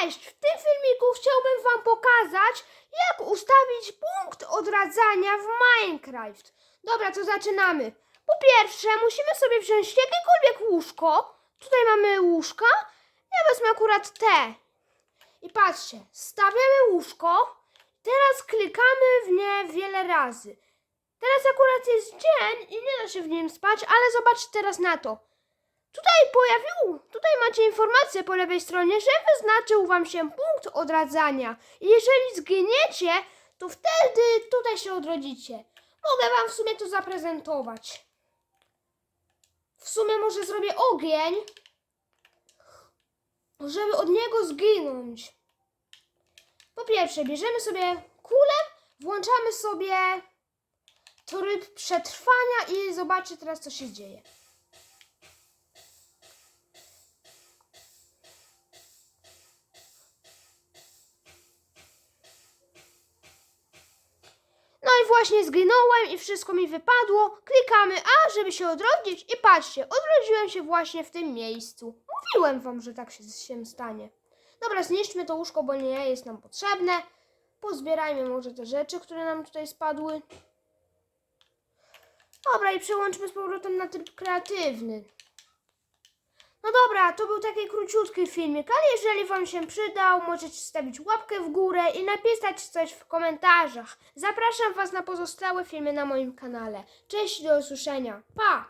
Cześć! W tym filmiku chciałbym Wam pokazać, jak ustawić punkt odradzania w Minecraft. Dobra, to zaczynamy. Po pierwsze, musimy sobie wziąć jakiekolwiek łóżko. Tutaj mamy łóżka. Ja wezmę akurat te. I patrzcie, stawiamy łóżko. Teraz klikamy w nie wiele razy. Teraz akurat jest dzień i nie da się w nim spać, ale zobaczcie teraz na to. Tutaj pojawił, tutaj macie informację po lewej stronie, że wyznaczył wam się punkt odradzania. I jeżeli zginiecie, to wtedy tutaj się odrodzicie. Mogę wam w sumie to zaprezentować. W sumie może zrobię ogień, żeby od niego zginąć. Po pierwsze, bierzemy sobie kulę, włączamy sobie tryb przetrwania i zobaczcie teraz, co się dzieje. Właśnie zginąłem i wszystko mi wypadło. Klikamy A, żeby się odrodzić i patrzcie, odrodziłem się właśnie w tym miejscu. Mówiłem wam, że tak się, się stanie. Dobra, zniszczmy to łóżko, bo nie jest nam potrzebne. Pozbierajmy może te rzeczy, które nam tutaj spadły. Dobra, i przełączmy z powrotem na tryb kreatywny. No dobra, to był taki króciutki filmik, ale jeżeli Wam się przydał, możecie stawić łapkę w górę i napisać coś w komentarzach. Zapraszam Was na pozostałe filmy na moim kanale. Cześć, do usłyszenia. Pa!